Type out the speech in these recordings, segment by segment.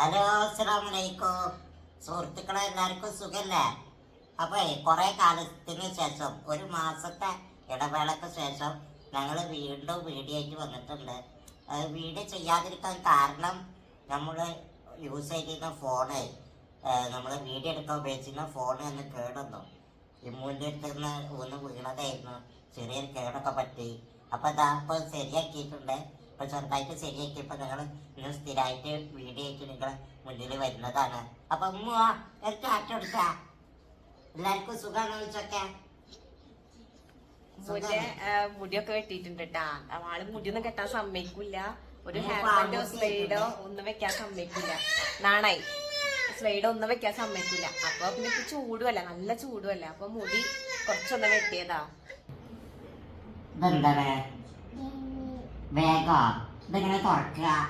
Hello അസ്സലാമലൈക്കും. സുഹൃത്തുക്കളെ എല്ലാവർക്കും സുഖല്ലേ? അപ്പോൾ കുറേ കാലത്തിന് ശേഷം ഒരു മാസത്തെ ഇടവേളക്ക് ശേഷം ഞങ്ങൾ വീണ്ടും വീഡിയോയ്ക്ക് വന്നിട്ടുണ്ട്. അത് വീഡിയോ ചെയ്യാതിരിക്കാൻ കാരണം നമ്മൾ യൂസ് ചെയ്തിരുന്ന ഫോണ് നമ്മൾ വീഡിയോ എടുക്കാൻ ഉപയോഗിച്ചിരുന്ന ഫോൺ ഒന്ന് കേടുന്നു. ഇമ്മൂന്റെ അടുത്ത് നിന്ന് ഒന്ന് വീണതായിരുന്നു. ചെറിയൊരു കേടൊക്കെ പറ്റി. അപ്പോൾ അതാ ഇപ്പോൾ ശരിയാക്കിയിട്ടുണ്ട്. ഇപ്പൊ ചെറുതായിട്ട് ശരിയാക്കിയപ്പോ നിങ്ങൾ ഇന്ന് സ്ഥിരമായിട്ട് വീഡിയോ ആയിട്ട് നിങ്ങളെ മുന്നിൽ വരുന്നതാണ്. അപ്പൊ ഉമ്മ ഒരു കാറ്റ് കൊടുക്ക എല്ലാവർക്കും ചോദിച്ചൊക്കെ? മുടി മുടിയൊക്കെ വെട്ടിയിട്ടുണ്ട് കേട്ടാ ആൾ മുടിയൊന്നും കെട്ടാൻ സമ്മതിക്കില്ല ഒരു ഹാൻഡോ ഹെയർ ബാൻഡോ സ്ലൈഡോ ഒന്നും വെക്കാൻ സമ്മതിക്കില്ല നാണായി. സ്ലൈഡോ ഒന്നും വെക്കാൻ സമ്മതിക്കില്ല അപ്പൊ പിന്നെ ചൂടുവല്ല ചൂടുമല്ല നല്ല ചൂടുമല്ല അപ്പൊ മുടി കുറച്ചൊന്ന് വെട്ടിയതാ. വേഗോ. ഇതിങ്ങനെ തുറക്കുക.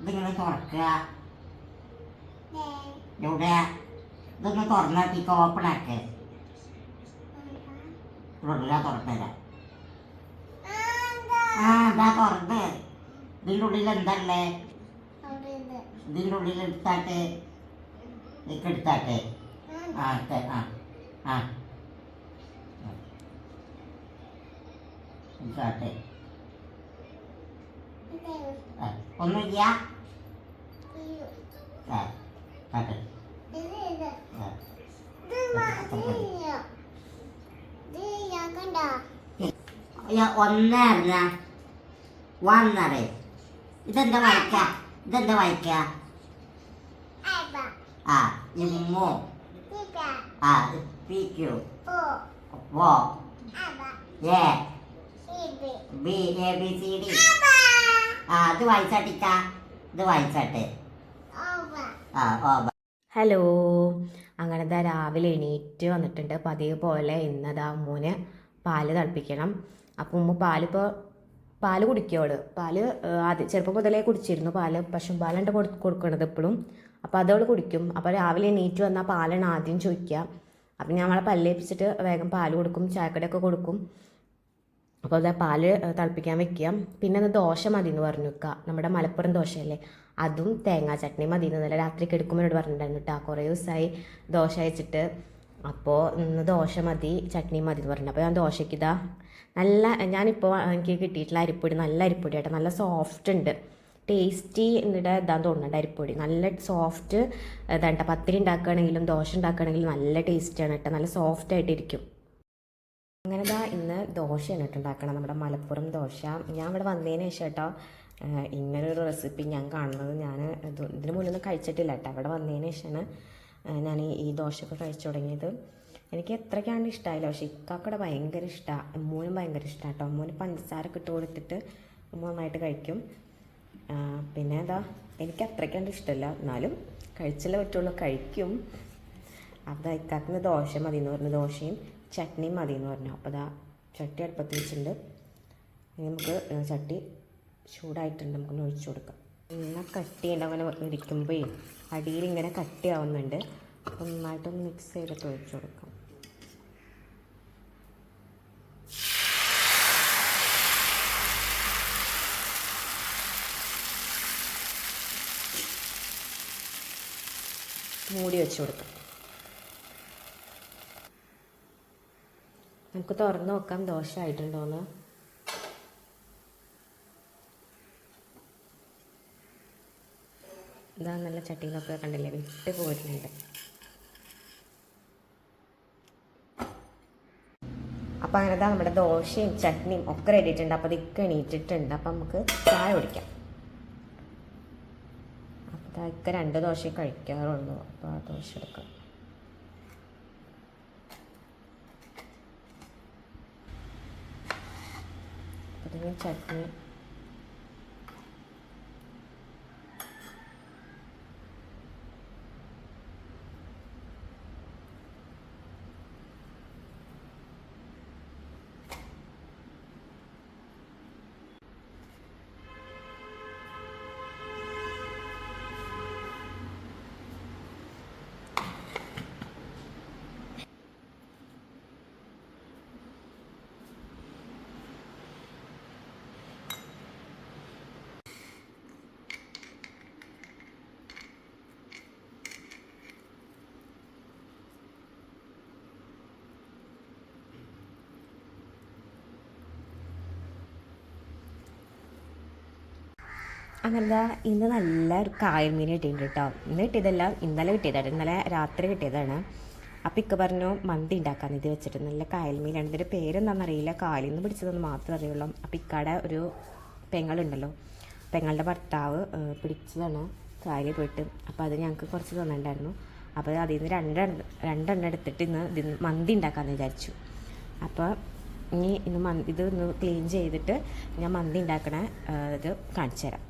ഇതിങ്ങനെ തുറക്കുക. ഇവിടെ ഇതൊന്ന് തുറന്നിട്ട് ഓപ്പൺ ആക്ക്. തുറന്നുതരാം ആ എന്താ തുറന്ന്. ഇതിന്റെ ഉള്ളിൽ എന്തല്ലേ ഇതിന്റെ ഉള്ളിൽ എടുത്താട്ടെ. ഇക്ക് എടുത്താട്ടെ. ആ ആ ആ. എടുത്താട്ടെ. ഒന്നുമില്ല ഒന്നറിഞ്ഞ വന്നറേ ഇതെന്താ വായിക്ക? ഇതെന്താ വായിക്ക? ആ ഇമ്മു ആ പിക്കു വോ. A B A B C D. ഇത് വായിച്ചാട്ടിക്ക. ഇത് വായിച്ചാട്ടെ. ആ ഹലോ. അങ്ങനെ ദാ രാവിലെ എണീറ്റ് വന്നിട്ടുണ്ട്. പതിവ് പോലെ ഇന്നതാ മോന് പാൽ തിളപ്പിക്കണം. അപ്പം ഉമ്മ പാലിപ്പോൾ പാൽ കുടിക്കോൾ പാൽ ആദ്യം ചെറുപ്പം മുതലേ കുടിച്ചിരുന്നു പാൽ. പശുമ്പാലുണ്ട് കൊടു കൊടുക്കണത് ഇപ്പോഴും അപ്പോൾ അതവൾ കുടിക്കും. അപ്പോൾ രാവിലെ എണീറ്റ് വന്നാൽ പാലാണ് ആദ്യം ചോദിക്കുക. അപ്പം ഞങ്ങളെ പല്ലേപ്പിച്ചിട്ട് വേഗം പാൽ കൊടുക്കും. ചായക്കടയൊക്കെ കൊടുക്കും. അപ്പോൾ അതാ പാൽ തിളപ്പിക്കാൻ വെക്കുക പിന്നെ അത് ദോശ മതി എന്ന് പറഞ്ഞു വെക്കുക നമ്മുടെ മലപ്പുറം ദോശയല്ലേ? അതും തേങ്ങാ ചട്നി മതി എന്ന് നല്ല രാത്രി എടുക്കുമ്പോൾ പറഞ്ഞിട്ടുണ്ടായിരുന്നു കേട്ടോ കുറേ ദിവസമായി ദോശ അയച്ചിട്ട് അപ്പോൾ ഇന്ന് ദോശ മതി ചട്നി മതി എന്ന് പറഞ്ഞു. അപ്പോൾ ഞാൻ ദോശയ്ക്ക് ഇതാ നല്ല ഞാനിപ്പോൾ എനിക്ക് കിട്ടിയിട്ടുള്ള അരിപ്പൊടി നല്ല അരിപ്പൊടി ആട്ടോ. നല്ല സോഫ്റ്റ് ഉണ്ട്. ടേസ്റ്റി എന്നിട്ട് ഇതാന്ന് തോന്നുന്നുണ്ട് അരിപ്പൊടി. നല്ല സോഫ്റ്റ് ഇതാണ്ട പത്തിരി ഉണ്ടാക്കുകയാണെങ്കിലും ദോശ ഉണ്ടാക്കുകയാണെങ്കിലും നല്ല ടേസ്റ്റിയാണ് കേട്ടോ നല്ല സോഫ്റ്റ് ആയിട്ടിരിക്കും. കേട്ടോ ഉണ്ടാക്കണം നമ്മുടെ മലപ്പുറം ദോശ. ഞാൻ ഇവിടെ വന്നതിന് ശേഷം കേട്ടോ ഇങ്ങനൊരു റെസിപ്പി ഞാൻ കാണുന്നത് ഞാൻ ഇത് ഇതിന് മുന്നൊന്നും കഴിച്ചിട്ടില്ല കേട്ടോ. അവിടെ വന്നതിന് ശേഷമാണ് ഞാൻ ഈ- ദോശയൊക്കെ കഴിച്ചു തുടങ്ങിയത്. എനിക്ക് എത്രയ്ക്കാണ്ട് ഇഷ്ടമായില്ല പക്ഷേ ഇക്കാക്കടെ ഭയങ്കര ഇഷ്ടമാണ് അമ്മൂനും ഭയങ്കര ഇഷ്ടമാണ് കേട്ടോ. അമ്മൂന് പഞ്ചസാര ഇട്ട് കൊടുത്തിട്ട് അമ്മ നന്നായിട്ട് കഴിക്കും. പിന്നെ എന്താ എനിക്ക് അത്രയ്ക്കാണ്ട് ഇഷ്ടമല്ല. എന്നാലും കഴിച്ചല്ലേ പറ്റുള്ളൂ. കഴിക്കും. അപ്പോൾ ഇക്കാക്കിന് ദോശ മതി എന്ന് പറഞ്ഞു. ദോശയും ചട്നിയും മതി എന്ന് പറഞ്ഞു. അപ്പോൾ അതാ ചട്ടി അടുപ്പത്ത് വെച്ചിട്ടുണ്ട്. ഇനി നമുക്ക് ചട്ടി ചൂടായിട്ടുണ്ട്. നമുക്കൊന്ന് ഒഴിച്ചു കൊടുക്കാം. നല്ല കട്ടിയുണ്ട് അങ്ങനെ ഇരിക്കുമ്പോഴേ അടിയിൽ ഇങ്ങനെ കട്ടിയാവുന്നുണ്ട് അപ്പം നന്നായിട്ടൊന്ന് മിക്സ് ചെയ്തിട്ട് ഒഴിച്ചു കൊടുക്കാം. മൂടി വെച്ച് കൊടുക്കാം. നമുക്ക് തുറന്ന് നോക്കാം. ദോശ ആയിട്ടുണ്ടോന്ന്. ഇതാ നല്ല ചട്ടിയിലൊക്കെ കണ്ടില്ലേ? വിട്ട് പോരുന്നുണ്ട്. അപ്പം അങ്ങനെ ഇതാ നമ്മുടെ ദോശയും ചട്നിയും ഒക്കെ റെഡി ആയിട്ടുണ്ട്. അപ്പോൾ ഇതൊക്കെ എണീറ്റിട്ടുണ്ട്. അപ്പം നമുക്ക് ചായ കുടിക്കാം. അപ്പൊ ഇതൊക്കെ രണ്ട് ദോശയും കഴിക്കാറുള്ളൂ. അപ്പോൾ ആ ദോശ എടുക്കാം. చట్నీ ചട്നി അങ്ങനെ ദാ ഇന്ന് നല്ല ഒരു കായൽ മീൻ കിട്ടിയിട്ടുണ്ട് കേട്ടോ ഇന്ന് കിട്ടിയതല്ല ഇന്നലെ കിട്ടിയതാണ്. ഇന്നലെ രാത്രി കിട്ടിയതാണ്. അപ്പം ഇക്ക പറഞ്ഞു മന്തി ഉണ്ടാക്കാൻ ഇത് വെച്ചിട്ട് നല്ല കായൽ മീനാണ് ഇതിന്റെ പേരെന്താണെന്ന് അറിയില്ല. കായലിൽ നിന്ന് പിടിച്ചതെന്ന് മാത്രമേ അറിയുള്ളൂ. അപ്പം ഇക്കടെ ഒരു പെങ്ങളുണ്ടല്ലോ. പെങ്ങളുടെ ഭർത്താവ് പിടിച്ചതാണ് കായലിൽ പോയിട്ട്. അപ്പോൾ അത് ഞങ്ങൾക്ക് കുറച്ച് തന്നിട്ടുണ്ടായിരുന്നു. അപ്പോൾ അതിൽ നിന്ന് രണ്ടെണ്ണം രണ്ടെണ്ണം എടുത്തിട്ട് ഇന്ന് ഇതിന് മന്തി ഉണ്ടാക്കാമെന്ന് വിചാരിച്ചു. അപ്പോൾ ഇനി ഇന്ന് മന്തി ഇത് ഒന്ന് ക്ലീൻ ചെയ്തിട്ട് ഞാൻ മന്തി ഉണ്ടാക്കണ ഇത് കാണിച്ചു തരാം.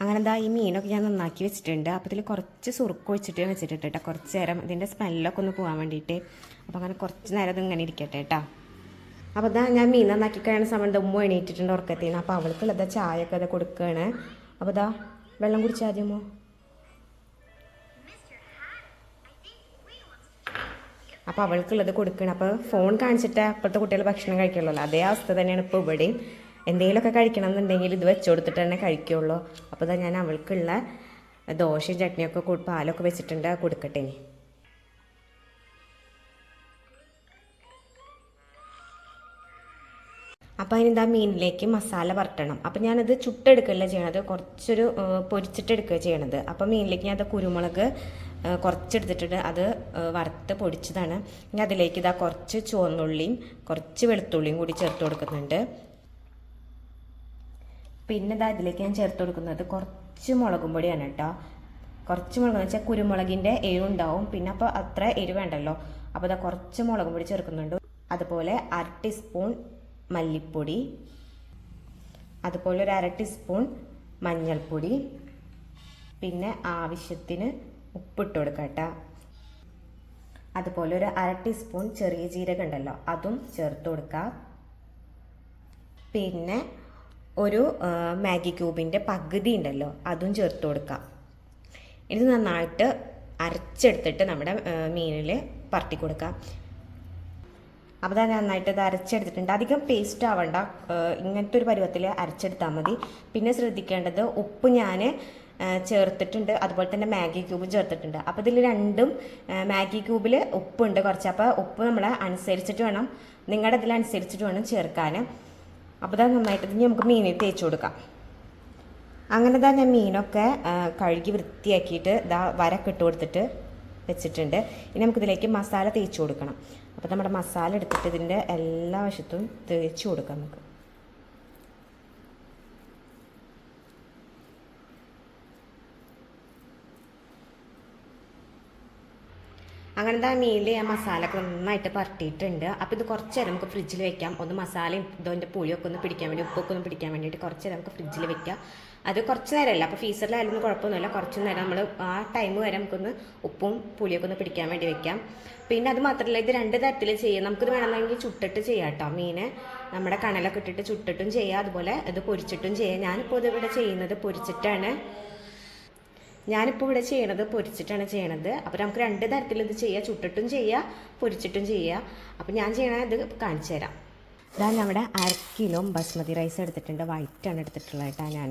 അങ്ങനെ എന്താ ഈ മീനൊക്കെ ഞാൻ നന്നാക്കി വെച്ചിട്ടുണ്ട്. അപ്പോൾ ഇതിൽ കുറച്ച് സുറുക്ക് ഒഴിച്ചിട്ട് വെച്ചിട്ടുണ്ട് കേട്ടോ. കുറച്ച് നേരം ഇതിന്റെ സ്മെല്ലൊക്കെ ഒന്ന് പോകാൻ വേണ്ടിയിട്ട്. അപ്പോൾ അങ്ങനെ കുറച്ച് നേരം അത് ഇങ്ങനെ ഇരിക്കട്ടെ കേട്ടോ. അപ്പോൾ ഇതാ ഞാൻ മീൻ നന്നാക്കി കഴിയുന്ന സമയത്ത് ഉമ്മ എണീറ്റിട്ടുണ്ട് ഉറക്കത്തിന്. അപ്പോൾ അവൾക്കുള്ളത് ചായയൊക്കെ അത് കൊടുക്കുകയാണ് അപ്പോൾ ഇതാ വെള്ളം കുടിച്ചാൽ ആദ്യമോ? അപ്പോൾ അവൾക്കുള്ളത് കൊടുക്കണം. അപ്പോൾ ഫോൺ കാണിച്ചിട്ട് അപ്പോഴത്തെ കുട്ടികൾ ഭക്ഷണം കഴിക്കുള്ളൂ. അതേ അവസ്ഥ തന്നെയാണ് ഇപ്പോൾ ഇവിടെയും. എന്തെങ്കിലുമൊക്കെ കഴിക്കണം എന്നുണ്ടെങ്കിൽ ഇത് വെച്ച് കൊടുത്തിട്ട് തന്നെ കഴിക്കുള്ളൂ. അപ്പോൾ ഇതാ ഞാൻ അവൾക്കുള്ള ദോശയും ചട്നിയൊക്കെ പാലൊക്കെ വെച്ചിട്ടുണ്ട് കൊടുക്കട്ടെ ഇനി. അപ്പോൾ അതിനെന്താ മീനിലേക്ക് മസാല പരട്ടണം അപ്പോൾ ഞാനത് ചുട്ടെടുക്കുകയല്ല ചെയ്യണത് കുറച്ചൊരു പൊരിച്ചിട്ടെടുക്കുക ചെയ്യണത്. അപ്പോൾ മീനിലേക്ക് ഞാൻ അത് കുരുമുളക് കുറച്ചെടുത്തിട്ടുണ്ട് അത് വറുത്ത് പൊടിച്ചതാണ്. ഇനി അതിലേക്ക് ഇതാ കുറച്ച് ചുവന്നുള്ളിയും കുറച്ച് വെളുത്തുള്ളിയും കൂടി ചേർത്ത് കൊടുക്കുന്നുണ്ട്. പിന്നെ ഇതാ ഇതിലേക്ക് ഞാൻ ചേർത്ത് കൊടുക്കുന്നത് കുറച്ച് മുളകും പൊടിയാണ് കേട്ടോ. കുറച്ച് മുളക് എന്ന് വെച്ചാൽ കുരുമുളകിന്റെ എരിവുണ്ടാവും പിന്നെ അപ്പോൾ അത്ര എരിവ് വേണ്ടല്ലോ. അപ്പോൾ ഇതാ കുറച്ച് മുളകും പൊടി ചേർക്കുന്നുണ്ട്. അതുപോലെ അര ടീസ്പൂൺ മല്ലിപ്പൊടി. അതുപോലെ ഒരു അര ടീസ്പൂൺ മഞ്ഞൾപ്പൊടി. പിന്നെ ആവശ്യത്തിന് ഉപ്പിട്ട് കൊടുക്കാം അതുപോലെ ഒരു അര ടീസ്പൂൺ ചെറിയ ജീരകം ഉണ്ടല്ലോ അതും ചേർത്ത് കൊടുക്കാം. പിന്നെ ഒരു മാഗി ക്യൂബിന്റെ പകുതി ഉണ്ടല്ലോ അതും ചേർത്ത് കൊടുക്കാം. ഇത് നന്നായിട്ട് അരച്ചെടുത്തിട്ട് നമ്മുടെ മീനിൽ പറട്ടി കൊടുക്കാം. അപ്പോൾ തന്നെ നന്നായിട്ട് ഇത് അരച്ചെടുത്തിട്ടുണ്ട്. അധികം പേസ്റ്റ് ആവണ്ട. ഇങ്ങനത്തെ ഒരു പരുവത്തിൽ അരച്ചെടുത്താൽ മതി. പിന്നെ ശ്രദ്ധിക്കേണ്ടത് ഉപ്പ് ഞാൻ ചേർത്തിട്ടുണ്ട്. അതുപോലെ തന്നെ മാഗി ക്യൂബും ചേർത്തിട്ടുണ്ട്. അപ്പോൾ ഇതിൽ രണ്ടും മാഗി ക്യൂബിൽ ഉപ്പുണ്ട് കുറച്ച്. അപ്പോൾ ഉപ്പ് നമ്മൾ അനുസരിച്ചിട്ട് വേണം നിങ്ങളുടെ ഇതിലനുസരിച്ചിട്ട് വേണം ചേർക്കാൻ അപ്പോൾ അത് നന്നായിട്ട് ഇനി നമുക്ക് മീനിൽ തേച്ച് കൊടുക്കാം. അങ്ങനെ തന്നെ ഞാൻ മീനൊക്കെ കഴുകി വൃത്തിയാക്കിയിട്ട് ഇതാ വരക്കെ ഇട്ട് കൊടുത്തിട്ട് വെച്ചിട്ടുണ്ട്. ഇനി നമുക്കിതിലേക്ക് മസാല തേച്ച് കൊടുക്കണം. അപ്പോൾ നമ്മുടെ മസാല എടുത്തിട്ട് ഇതിന്റെ എല്ലാ വശത്തും തേച്ച് കൊടുക്കാം നമുക്ക്. അങ്ങനെ ആ മീനിൽ ഞാൻ മസാല ഒക്കെ നന്നായിട്ട് പരട്ടിയിട്ടുണ്ട് അപ്പോൾ ഇത് കുറച്ച് നേരം നമുക്ക് ഫ്രിഡ്ജിൽ വെക്കാം. ഒന്ന് മസാലയും ഇതിന്റെ പുളിയൊക്കെ ഒന്ന് പിടിക്കാൻ വേണ്ടി ഉപ്പൊക്കെ ഒന്ന് പിടിക്കാൻ വേണ്ടിയിട്ട് കുറച്ച് നേരം നമുക്ക് ഫ്രിഡ്ജിൽ വെക്കാം. അത് കുറച്ച് നേരമല്ല. അപ്പോൾ ഫീസറിലായാലും കുഴപ്പമൊന്നുമില്ല. കുറച്ച് നേരം നമ്മൾ ആ ടൈം വരെ നമുക്കൊന്ന് ഉപ്പും പുളിയൊക്കെ ഒന്ന് പിടിക്കാൻ വേണ്ടി വെക്കാം. പിന്നെ അത് മാത്രമല്ല ഇത് രണ്ട് തരത്തിൽ ചെയ്യാം. നമുക്കിത് വേണമെന്നുണ്ടെങ്കിൽ ചുട്ടിട്ട് ചെയ്യാം കേട്ടോ മീനെ. നമ്മുടെ കണലൊക്കെ ഇട്ടിട്ട് ചുട്ടിട്ടും ചെയ്യാം. അതുപോലെ ഇത് പൊരിച്ചിട്ടും ചെയ്യാം. ഞാനിപ്പോൾ ഇത് ഇവിടെ ചെയ്യുന്നത് പൊരിച്ചിട്ടാണ്. ഞാനിപ്പോൾ ഇവിടെ ചെയ്യണത് പൊരിച്ചിട്ടാണ് ചെയ്യണത്. അപ്പോൾ നമുക്ക് രണ്ട് തരത്തിൽ ഇത് ചെയ്യാം. ചുട്ടിട്ടും ചെയ്യാം പൊരിച്ചിട്ടും ചെയ്യാം. അപ്പോൾ ഞാൻ ചെയ്യണത് ഇത് കാണിച്ചു തരാം. ഇതാ നമ്മുടെ അര കിലോ ബസ്മതി റൈസ് എടുത്തിട്ടുണ്ട്. വൈറ്റാണ് എടുത്തിട്ടുള്ളത് കേട്ടോ ഞാൻ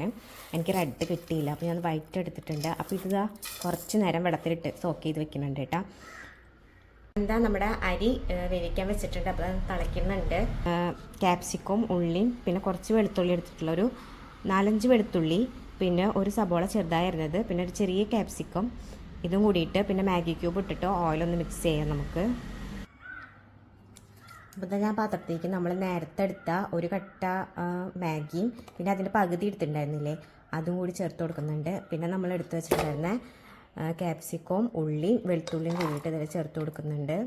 എനിക്ക് റെഡ് കിട്ടിയില്ല. അപ്പോൾ ഞാൻ വൈറ്റ് എടുത്തിട്ടുണ്ട്. അപ്പോൾ ഇതാ കുറച്ച് നേരം വെള്ളത്തിലിട്ട് സോക്ക് ചെയ്ത് വെക്കുന്നുണ്ട് കേട്ടോ എന്താ നമ്മുടെ അരി വേവിക്കാൻ വെച്ചിട്ടുണ്ട്. അപ്പോൾ തിളയ്ക്കുന്നുണ്ട്. ക്യാപ്സിക്കും ഉള്ളിയും പിന്നെ കുറച്ച് വെളുത്തുള്ളി എടുത്തിട്ടുള്ള ഒരു നാലഞ്ച് വെളുത്തുള്ളി പിന്നെ ഒരു സബോള ചെറുതായി അരിഞ്ഞത് പിന്നെ ഒരു ചെറിയ ക്യാപ്സിക്കം ഇതും കൂടിയിട്ട് പിന്നെ മാഗി ക്യൂബ് ഇട്ടിട്ട് ഓയിലൊന്ന് മിക്സ് ചെയ്യാം നമുക്ക്. അപ്പോൾ ഞാൻ പാത്രത്തിലേക്ക് നമ്മൾ നേരത്തെ എടുത്ത ഒരു കട്ട മാഗിയും പിന്നെ അതിന്റെ പകുതി എടുത്തിട്ടുണ്ടായിരുന്നില്ലേ? അതും കൂടി ചേർത്ത് കൊടുക്കുന്നുണ്ട്. പിന്നെ നമ്മൾ എടുത്ത് വെച്ചിട്ടുണ്ടായിരുന്ന ക്യാപ്സിക്കവും ഉള്ളിയും വെളുത്തുള്ളിയും കൂടിയിട്ട് ഇതിൽ ചേർത്ത് കൊടുക്കുന്നുണ്ട്.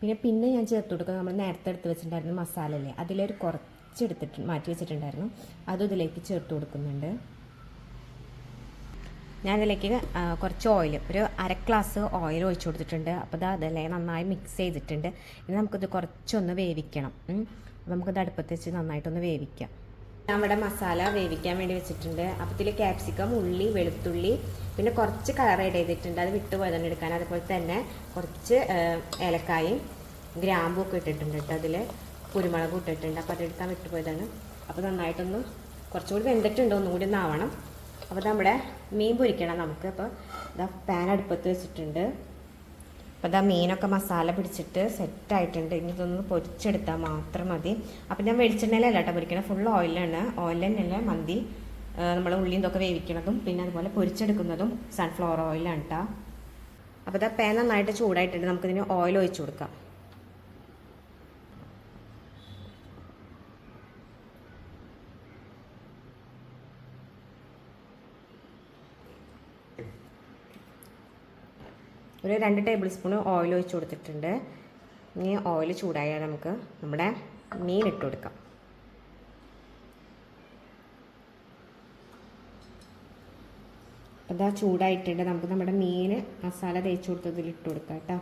പിന്നെ പിന്നെ ഞാൻ ചേർത്ത് കൊടുക്കുന്നത് നമ്മൾ നേരത്തെ എടുത്ത് വെച്ചിട്ടുണ്ടായിരുന്ന മസാല അല്ലേ അതിലൊരു കുറച്ച് എടുത്തിട്ട് മാറ്റി വെച്ചിട്ടുണ്ടായിരുന്നു. അതും ഇതിലേക്ക് ചേർത്ത് കൊടുക്കുന്നുണ്ട്. ഞാൻ ഇതിലേക്ക് കുറച്ച് ഓയിൽ ഒരു അര ഗ്ലാസ് ഓയിൽ ഒഴിച്ചു കൊടുത്തിട്ടുണ്ട്. അപ്പോൾ ഇത് അതല്ലേ നന്നായി മിക്സ് ചെയ്തിട്ടുണ്ട്. ഇനി നമുക്കിത് കുറച്ചൊന്ന് വേവിക്കണം. അപ്പോൾ നമുക്കിത് അടുപ്പത്ത് വെച്ച് നന്നായിട്ടൊന്ന് വേവിക്കാം. ഞാൻ ഇവിടെ മസാല വേവിക്കാൻ വേണ്ടി വെച്ചിട്ടുണ്ട്. അപ്പോൾ ഇതിൽ ക്യാപ്സിക്കം ഉള്ളി വെളുത്തുള്ളി പിന്നെ കുറച്ച് കളർ ഏഡ് ചെയ്തിട്ടുണ്ട്. അത് വിട്ടുപോയതാണ് എടുക്കാൻ. അതുപോലെ തന്നെ കുറച്ച് ഏലക്കായും ഗ്രാമ്പും ഒക്കെ ഇട്ടിട്ടുണ്ട് കേട്ടോ അതിൽ കുരുമുളകും ഇട്ടിട്ടുണ്ട്. അപ്പോൾ അതെടുക്കാൻ വിട്ടുപോയതാണ് അപ്പോൾ നന്നായിട്ടൊന്ന് കുറച്ചുകൂടി വെന്തിട്ടുണ്ടോ. ഒന്നും കൂടി ഒന്ന് ആവണം. അപ്പോൾ നമ്മുടെ മീൻ പൊരിക്കണം നമുക്ക്. അപ്പോൾ ഇതാ പാൻ അടുപ്പത്ത് വെച്ചിട്ടുണ്ട്. അപ്പോൾ ഇതാ മീനൊക്കെ മസാല പിടിച്ചിട്ട് സെറ്റായിട്ടുണ്ട് ഇനി ഇതൊന്ന് പൊരിച്ചെടുത്താൽ മാത്രം മതി. അപ്പം ഞാൻ വെളിച്ചെണ്ണയിലല്ല കേട്ടോ പൊരിക്കണം. ഫുൾ ഓയിലാണ് ഓയിൽ തന്നെയല്ല മന്തി. നമ്മൾ ഉള്ളിയും ഇതൊക്കെ വേവിക്കണതും പിന്നെ അതുപോലെ പൊരിച്ചെടുക്കുന്നതും സൺഫ്ലവർ ഓയിലാണ് കേട്ടോ അപ്പോൾ ഇതാ പാൻ നന്നായിട്ട് ചൂടായിട്ടുണ്ട്. നമുക്കിതിന് ഓയിൽ ഒഴിച്ചു കൊടുക്കാം. ഒരു രണ്ട് ടേബിൾ സ്പൂൺ ഓയിൽ ഒഴിച്ച് കൊടുത്തിട്ടുണ്ട്. ഇനി ഓയിൽ ചൂടായാൽ നമുക്ക് നമ്മുടെ മീൻ ഇട്ട് കൊടുക്കാം. അതാ ചൂടായിട്ടുണ്ട്. നമുക്ക് നമ്മുടെ മീൻ മസാല തേച്ച് കൊടുത്തതിൽ ഇട്ട് കൊടുക്കാം കേട്ടോ.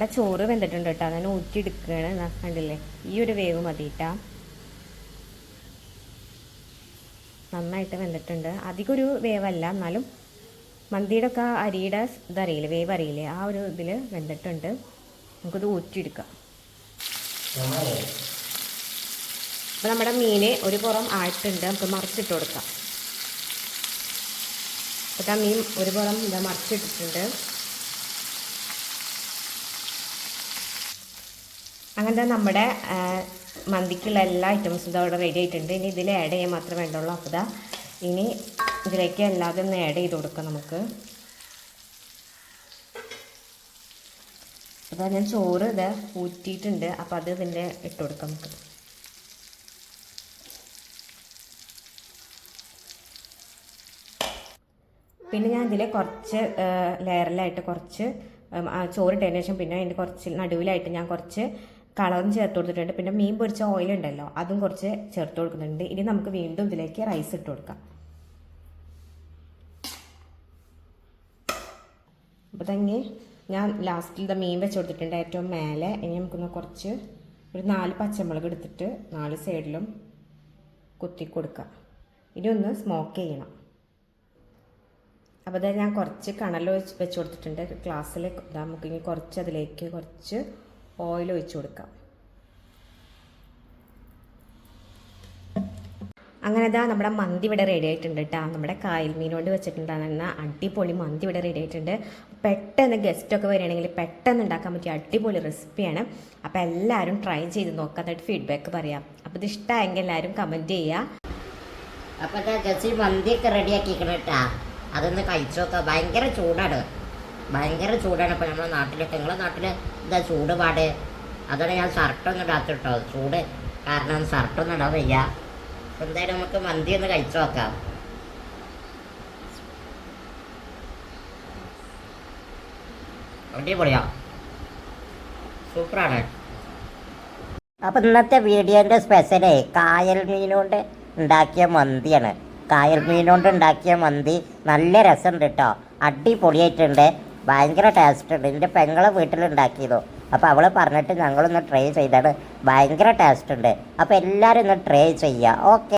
നമ്മുടെ ചോറ് വെന്തിട്ടുണ്ട് കേട്ടോ. അതിനെ ഊറ്റിയെടുക്കുകയാണ്. കണ്ടില്ലേ? ഈ ഒരു വേവ് മതി കേട്ടാ നന്നായിട്ട് വെന്തിട്ടുണ്ട്. അധികം ഒരു വേവല്ല. എന്നാലും മന്തിയുടെ ഒക്കെ അരിയുടെ ഇതറിയില്ലേ? വേവ് അറിയില്ലേ? ആ ഒരു ഇതിൽ വെന്തിട്ടുണ്ട്. നമുക്കിത് ഊറ്റിയെടുക്കാം. അപ്പോൾ നമ്മുടെ മീൻ ഒരു പുറം ആയിട്ടുണ്ട്. നമുക്ക് മറിച്ചിട്ട് കൊടുക്കാം. അപ്പോൾ ആ മീൻ ഒരു പുറം ഇതാ മറിച്ചിട്ടിട്ടുണ്ട്. അങ്ങനത്തെ നമ്മുടെ മന്തിക്കുള്ള എല്ലാ ഐറ്റംസും ഇതവിടെ റെഡി ആയിട്ടുണ്ട്. ഇനി ഇതിൽ ആഡ് ചെയ്യാൻ മാത്രമേ വേണ്ടുള്ളൂ. അപ്പോൾ ഇതാ ഇനി ഇതിലേക്ക് എല്ലാതും ഒന്ന് ആഡ് ചെയ്ത് കൊടുക്കാം നമുക്ക്. അപ്പോൾ ഞാൻ ചോറ് ഇത് ഊറ്റിയിട്ടുണ്ട്. അപ്പോൾ അത് ഇതിന്റെ ഇട്ട് കൊടുക്കാം നമുക്ക്. പിന്നെ ഞാൻ ഇതിൽ കുറച്ച് ലെയറിലായിട്ട് കുറച്ച് ചോറ് ഇട്ടതിന് ശേഷം പിന്നെ അതിന്റെ കുറച്ച് നടുവിലായിട്ട് ഞാൻ കുറച്ച് കളറും ചേർത്ത് കൊടുത്തിട്ടുണ്ട്. പിന്നെ മീൻ പൊരിച്ച ഓയിൽ ഉണ്ടല്ലോ അതും കുറച്ച് ചേർത്ത് കൊടുക്കുന്നുണ്ട്. ഇനി നമുക്ക് വീണ്ടും ഇതിലേക്ക് റൈസ് ഇട്ട് കൊടുക്കാം. അപ്പോൾ തന്നെ ഞാൻ ലാസ്റ്റിൽ ഇത് മീൻ വെച്ച് കൊടുത്തിട്ടുണ്ട് ഏറ്റവും മേലെ. ഇനി നമുക്കൊന്ന് കുറച്ച് ഒരു നാല് പച്ചമുളക് എടുത്തിട്ട് നാല് സൈഡിലും കുത്തി കൊടുക്കാം. ഇനി ഒന്ന് സ്മോക്ക് ചെയ്യണം. അപ്പോൾ ഞാൻ കുറച്ച് കണൽ വെച്ച് വെച്ച് കൊടുത്തിട്ടുണ്ട്. ഗ്ലാസ്സിൽ നമുക്ക് കുറച്ച് അതിലേക്ക് കുറച്ച് ഓയിൽ ഒഴിച്ചു കൊടുക്കാം. അങ്ങനെ ഇതാ നമ്മുടെ മന്തി ഇവിടെ റെഡി ആയിട്ടുണ്ട് കേട്ടോ നമ്മുടെ കായൽ കൊണ്ട് വെച്ചിട്ടുണ്ടാകുന്ന അടിപൊളി മന്തി ഇവിടെ റെഡി ആയിട്ടുണ്ട്. പെട്ടെന്ന് ഗസ്റ്റൊക്കെ വരികയാണെങ്കിൽ പെട്ടെന്ന് ഉണ്ടാക്കാൻ പറ്റിയ അടിപൊളി റെസിപ്പിയാണ് അപ്പോൾ എല്ലാവരും ട്രൈ ചെയ്ത് നോക്കാം എന്നിട്ട് ഫീഡ്ബാക്ക് പറയാം. അപ്പോൾ ഇത് ഇഷ്ടമായെങ്കിൽ എല്ലാവരും കമന്റ് ചെയ്യുക അപ്പോൾ ഗസ്റ്റ് മന്തിയൊക്കെ റെഡിയാക്കിക്കണം കേട്ടോ അതൊന്ന് കഴിച്ചു നോക്കാം. ഭയങ്കര ചൂടാണ്. ഭയങ്കര ചൂടാണ് ഇപ്പോൾ നമ്മുടെ നാട്ടിലൊക്കെ. നിങ്ങളെ നാട്ടിൽ എന്താ ചൂട് പാട്? അതാണ് ഞാൻ ഷർട്ടൊന്നും ഇടാത്തിട്ടോ ചൂട് കാരണം ഷർട്ടൊന്നും ഇടാൻ വയ്യ. എന്തായാലും നമുക്ക് മന്തി ഒന്ന് കഴിച്ചു നോക്കാം. അടിപൊളിയാ. സൂപ്പറാണ്. അപ്പം ഇന്നത്തെ വീഡിയോന്റെ സ്പെഷ്യലേ കായൽ മീൻ കൊണ്ട് ഉണ്ടാക്കിയ മന്തിയാണ്. കായൽ മീൻ കൊണ്ട് ഉണ്ടാക്കിയ മന്തി നല്ല രസമുണ്ട് കേട്ടോ. അടിപൊളിയായിട്ടുണ്ട്. ഭയങ്കര ടേസ്റ്റ് ഉണ്ട്. എന്റെ പെങ്ങളെ വീട്ടിലുണ്ടാക്കിയതോ. അപ്പോൾ അവൾ പറഞ്ഞിട്ട് ഞങ്ങളൊന്ന് ട്രൈ ചെയ്താണ്. ഭയങ്കര ടേസ്റ്റ് ഉണ്ട്. അപ്പോൾ എല്ലാവരും ഒന്ന് ട്രൈ ചെയ്യുക ഓക്കെ